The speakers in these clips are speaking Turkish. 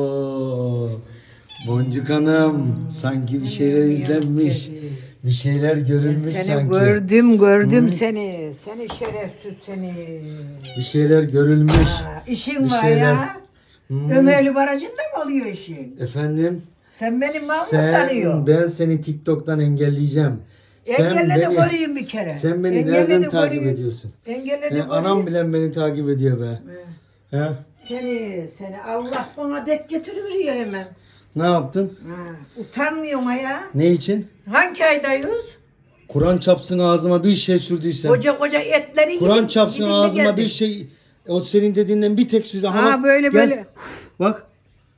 Oo. Boncuk Hanım sanki bir şeyler izlenmiş. Bir şeyler görülmüş Seni sanki. gördüm gördüm seni. Seni şerefsiz seni. Bir şeyler görülmüş. Ha, işin Bir var şeyler. ya. Ömerli barajında mı oluyor işin? Efendim? Sen benim mal mı Sen, sanıyorsun? ben seni TikTok'tan engelleyeceğim. Sen Engelle de beni, göreyim bir kere. sen beni Engelle nereden de takip ediyorsun? Engelle de He, göreyim. anam bile beni takip ediyor be. He? Seni, seni Allah bana dek getiriyor hemen. Ne yaptın? Ha, utanmıyorsun ha ya. Ne için? Hangi aydayız? Kur'an çapsın ağzıma bir şey sürdüysem. Koca koca etleri Kur'an yedin, çapsın yedin de ağzıma geldin. bir şey o senin dediğinden bir tek. Aha Ha, bak, böyle, böyle. Bak.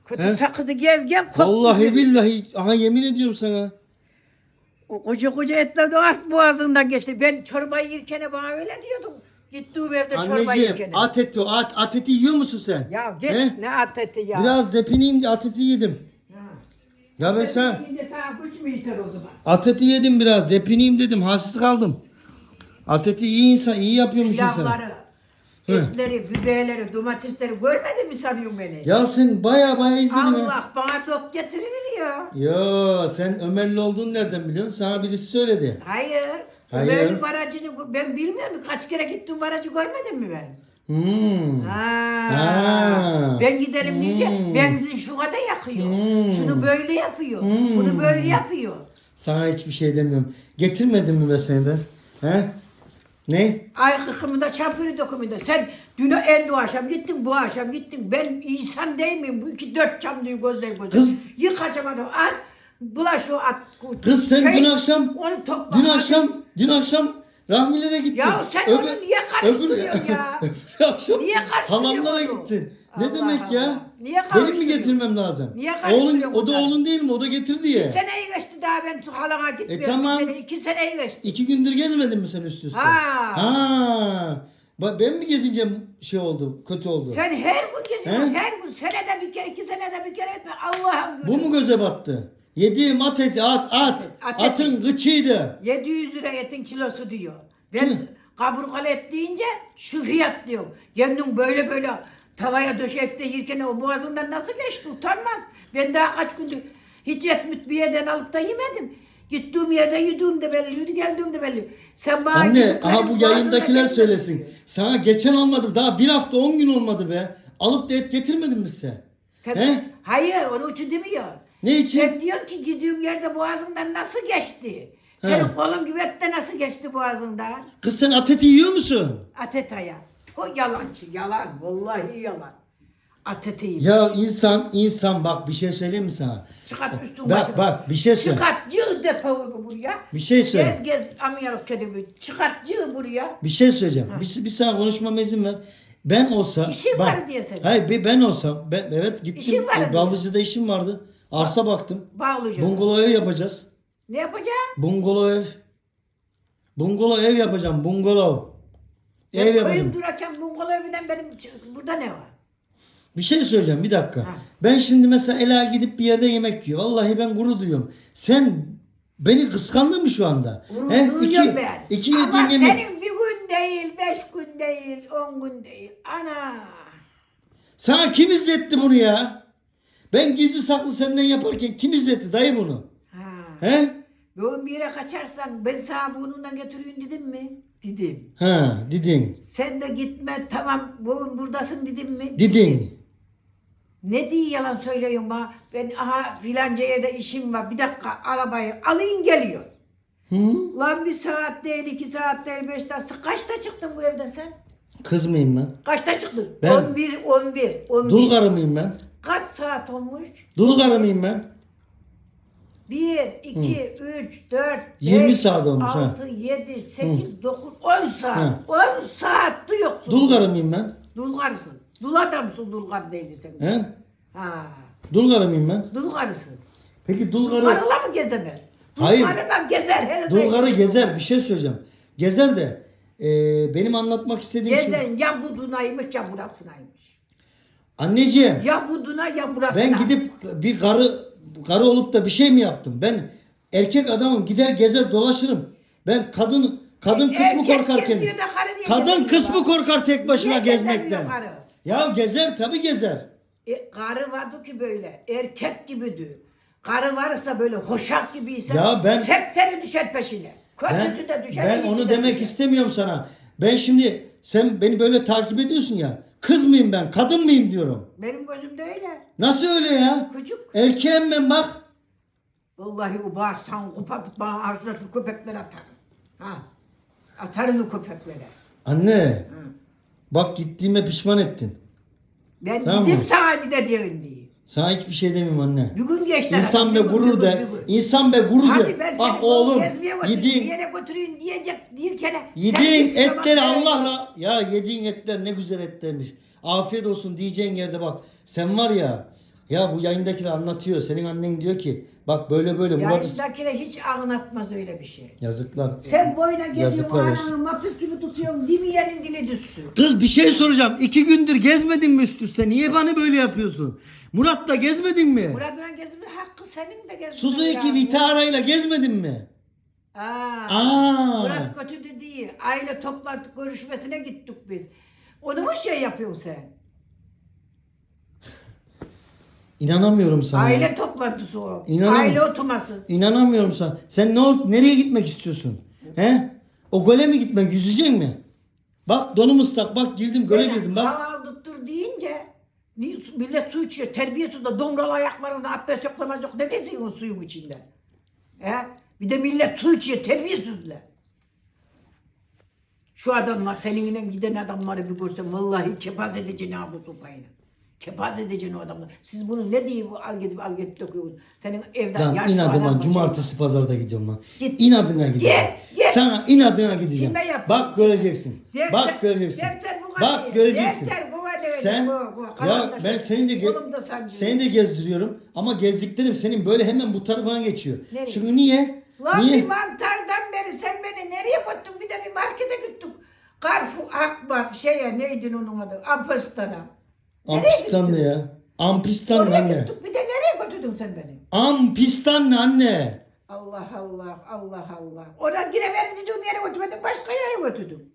Kötü He? sakızı gel gel. Vallahi billahi aha yemin ediyorum sana. O koca koca etler de az boğazından geçti. Ben çorbayı yerken bana öyle diyordum. Gittiğim evde çorbayı Anneciğim at eti at, at eti yiyor musun sen? Ya git He? ne at eti ya. Biraz depineyim diye at eti yedim. Ya ben sen İyice sana güç mü yeter o zaman? at eti yedim biraz depineyim dedim halsiz kaldım. At eti iyi insan iyi yapıyormuşsun sen. Pilavları, He. etleri, biberleri, domatesleri görmedin mi sanıyorsun beni? Ya sen baya baya izledin ha. Allah bana dok getiriyor. Ya sen Ömerli olduğunu nereden biliyorsun? Sana birisi söyledi. Hayır. Ömerli barajını ben bilmiyorum. Kaç kere gittim barajı görmedin mi ben? Hmm. Ha. Ha. Ben diyince Hmm. benzin şu kadar yakıyor. Hmm. Şunu böyle yapıyor. Hmm. Bunu böyle yapıyor. Sana hiçbir şey demiyorum. Getirmedin mi be seni de? He? Ne? Ay kıkımında çampürü dokumunda. Sen dün en bu akşam gittin bu akşam gittin. Ben insan değil miyim? Bu iki dört çam diyor gözler gözler. Kız- Yıkacamadım az. Bulaş o at. Kız sen dün akşam Onu dün akşam dün akşam Rahmilere gittin. Ya sen onu niye karıştırıyorsun ya? akşam Niye karıştırıyorsun halamlara onu? gittin. Ne Allah demek Allah. ya? Niye Benim mi getirmem lazım? Niye oğlun, o da oğlun değil mi? O da getir diye. Bir seneyi geçti daha ben şu halana gitmiyorum. E, tamam. Bir sene, iki seneyi geçti. İki gündür gezmedin mi sen üst üste? Ha. Ha. Bak ben mi gezince şey oldu, kötü oldu? Sen her gün geziyorsun. He? Her gün senede bir kere iki senede bir kere etme. Allah'ın günü. Bu mu göze battı? Yediğim at eti, at, at. At eti. Atın gıçıydı. 700 lira etin kilosu diyor. Ben mi? kaburgalı et deyince şu fiyat diyor. Kendin böyle böyle tavaya döşeyip de yerken o boğazından nasıl geçti utanmaz. Ben daha kaç gündür hiç et bir yerden alıp da yemedim. Gittiğim yerde yediğim de belliydi, geldiğim de belli. Sen bana Anne, gidip aha benim bu boğazımdan yayındakiler söylesin. Sana geçen almadım. Daha bir hafta on gün olmadı be. Alıp da et getirmedin mi sen? Sen, He? Hayır onun için demiyor. Ne için? Sen diyorsun ki gidiyorsun yerde boğazından nasıl geçti? Senin He. kolun güvette nasıl geçti boğazından? Kız sen at eti yiyor musun? Atetaya. O yalancı, yalan. Vallahi yalan. Ateteyim. Ya insan, insan bak bir şey söyleyeyim mi sana? Çıkart üstün Bak başına. bak bir şey söyle. Çıkart cığı depoyu buraya. Bir şey söyle. Gez gez Amerika kedimi. Çıkart cığı buraya. Bir şey söyleyeceğim. Bir, bir saniye konuşmama izin ver. Ben olsa... İşin var diye senin. Hayır bir ben olsam, ben, evet gittim. İşin var diye. Ballıcı'da işim vardı. Arsa baktım. Bağlayacağım. Bungalov ev yapacağız. Ne yapacaksın? Bungalov ev. Bungalov ev yapacağım. Bungalov. Ev Köyüm yapacağım. durarken bungalov evinden benim burada ne var? Bir şey söyleyeceğim bir dakika. Ben şimdi mesela Ela gidip bir yerde yemek yiyor. Vallahi ben gurur duyuyorum. Sen beni kıskandın mı şu anda? Gurur He? duyuyorum İki, ben. iki Ama yediğin yemek. senin bir gün değil, beş gün değil, on gün değil. Ana. Sana kim izletti bunu ya? Ben gizli saklı senden yaparken kim izletti dayı bunu? Ha. He? Bugün bir yere kaçarsan ben sana burnundan götüreyim dedim mi? Dedim. Ha, didin. Sen de gitme tamam bugün buradasın dedim mi? Didin. Ne diye yalan söylüyorsun bana? Ben aha filanca yerde işim var. Bir dakika arabayı alayım geliyor. Hı? Lan bir saat değil, iki saat değil, beş dakika. Kaçta çıktın bu evden sen? Kız mıyım ben? Kaçta çıktın? Ben- 11, 11, 11. Dul karı mıyım ben? Kaç saat olmuş? Dul karı mıyım ben? 1, 2, 3, 4, 20 5, saat olmuş, ha. 6, 7, 8, 9, 10 saat. Ha. 10 saat duyuyorsun. Dul karı mıyım ben? Dul karısın. Dul adamsın dul karı değilsin. He? Ha. Dul karı mıyım ben? Dul karısın. Peki dul Dul karı... karıyla mı gezemez? Dul Hayır. karıyla gezer. Her Dul karı gezer bir şey söyleyeceğim. Gezer de e, benim anlatmak istediğim şu. Gezen ya bu Dunay'mış ya burasınaymış. Anneciğim Ya bu Duna ya burasına. ben gidip bir karı karı olup da bir şey mi yaptım? Ben erkek adamım gider gezer dolaşırım. Ben kadın kadın kısmı Erkek korkarken. Kadın kısmı korkar tek başına Niye gezmekten. karı? Ya gezer tabi gezer. E, karı vardı ki böyle erkek gibiydi. Karı varsa böyle hoşak gibiyse Ya ben- sekseni düşer peşine. Ben, Kötüsü de düşer. ben onu de demek düşer. istemiyorum sana. Ben şimdi sen beni böyle takip ediyorsun ya. Kız mıyım ben? Kadın mıyım diyorum. Benim gözümde öyle. Nasıl öyle ya? Küçük. Erkeğim ben bak. Vallahi o bağırsan kopartıp bana harcatlı köpeklere atarım. Ha. Atarım o köpeklere. Anne. Bak gittiğime pişman ettin. Ben Tamam mı? sana gideceğim diye. Sana hiçbir şey demiyorum anne. Bir gün geçti. İnsan be bir gün, gurur bir de. gün, bir gün. İnsan be gurur Hadi de. ben seni Bak oğlum gezmeye götüreyim, bir yediğin, yere götüreyim diyecek değilken. yediğin etleri Allah ra ya yediğin etler ne güzel etlermiş. Afiyet olsun diyeceğin yerde bak. Sen var ya ya bu yayındakiler anlatıyor. Senin annen diyor ki bak böyle böyle Murat Yayındakine hiç anlatmaz öyle bir şey. yazıklar. Sen boyuna geziyorsun, Yazıklar olsun. ananı mapus gibi tutuyorsun, demeyenin dili düşsün. Kız bir şey soracağım. İki gündür gezmedin mi üst üste? Niye bana böyle yapıyorsun? Murat'la gezmedin mi? Murat'la gezme hakkı senin de gezme. Suzu iki Vitara'yla gezmedin mi? Aa, Aa. Murat kötü değil. Aile toplantı görüşmesine gittik biz. Onu mu şey yapıyorsun sen? İnanamıyorum sana. Aile toplantısı o. İnanamam- Aile oturması. İnanamıyorum sana. Sen ne ol- nereye gitmek istiyorsun? He? O göle mi gitmek? Yüzecek mi? Bak donum ıslak. Bak girdim göle girdim bak. Hava aldırttır deyince millet su içiyor. Terbiyesiz de domral ayaklarında abdest yoklamaz yok. Ne diyorsun o suyun içinde? He? Bir de millet su içiyor terbiyesizler. Şu adamlar seninle giden adamları bir görsen vallahi kepaz edeceksin ha bu sopayla. Kepaz edeceksin o adamlar. Siz bunu ne diye bu al gidip al gidip döküyorsunuz. Senin evden Lan yaşlı inadıma adam cumartesi pazarda gidiyorum lan. Git. İnadına gideceğim. Git, git. Sana inadına gideceğim. Kime yap- Bak göreceksin. Defter- Bak göreceksin. defter bu kadar Bak göreceksin. Defter bu Sen Bu- bu ya ben seni de ge- seni de gezdiriyorum ama gezdiklerim senin böyle hemen bu tarafına geçiyor. Nereye? Çünkü niye? Lan niye? bir mantardan beri sen beni nereye götürdün? Bir de bir markete gittik. Karfu Akbak şeye neydi onun adı? Ampistan'a. Ampistan ne ya? Ampistan ne anne? gittik. Bir de nereye götürdün sen beni? Ampistan ne anne? Allah Allah Allah Allah. Oradan benim dediğim yere götürmedin. Başka yere götürdün.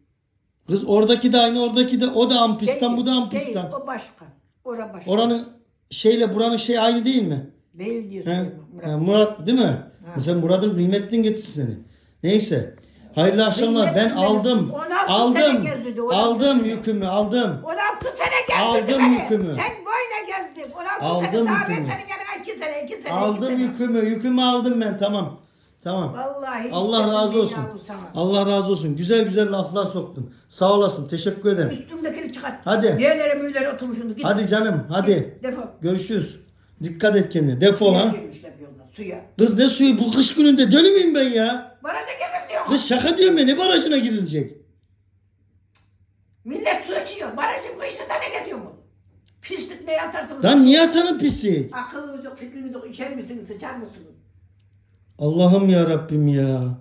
Kız oradaki de aynı oradaki de o da ampistan Değil, bu da ampistan. Değil, o başka. Ora başka. Oranın şeyle buranın şey aynı değil mi? Değil diyorsun. He? Murat. Ha, Murat değil mi? Sen Murat'ın kıymetini getirsin seni. Neyse. Hayırlı akşamlar. Ben aldım. benim. 16 Aldım. sene gezdirdi, 16 Aldım sene. yükümü aldım. 16 sene gezdin Aldım beni. yükümü. Sen boyuna gezdin. 16 Aldım sene daha ben yükümü. senin yanına 2 sene 2 sene 2 Aldım sene. yükümü. Yükümü aldım ben. Tamam. Tamam. Vallahi Allah razı olsun. bu sana. Allah razı olsun. Güzel güzel laflar soktun. Sağ olasın. Teşekkür ederim. Üstümdekini çıkart. Hadi. Yerlere müylere oturmuşsun. Git. Hadi canım. Hadi. Defol. Görüşürüz. Dikkat et kendine. Defol Suya ha. girmişler bir yolda. Suya. Kız ne suyu? Bu kış gününde deli miyim ben ya? Baraja gelin diyor. Kız şaka diyorum ya. Ne barajına girilecek? Millet su içiyor. Barajın kıyısında ne geziyor mu? Pislik ne yatarsınız? Lan niye atanın pisi? Akılınız yok, fikriniz yok. İçer misiniz, sıçar mısınız? Allah'ım ya Rabbim ya.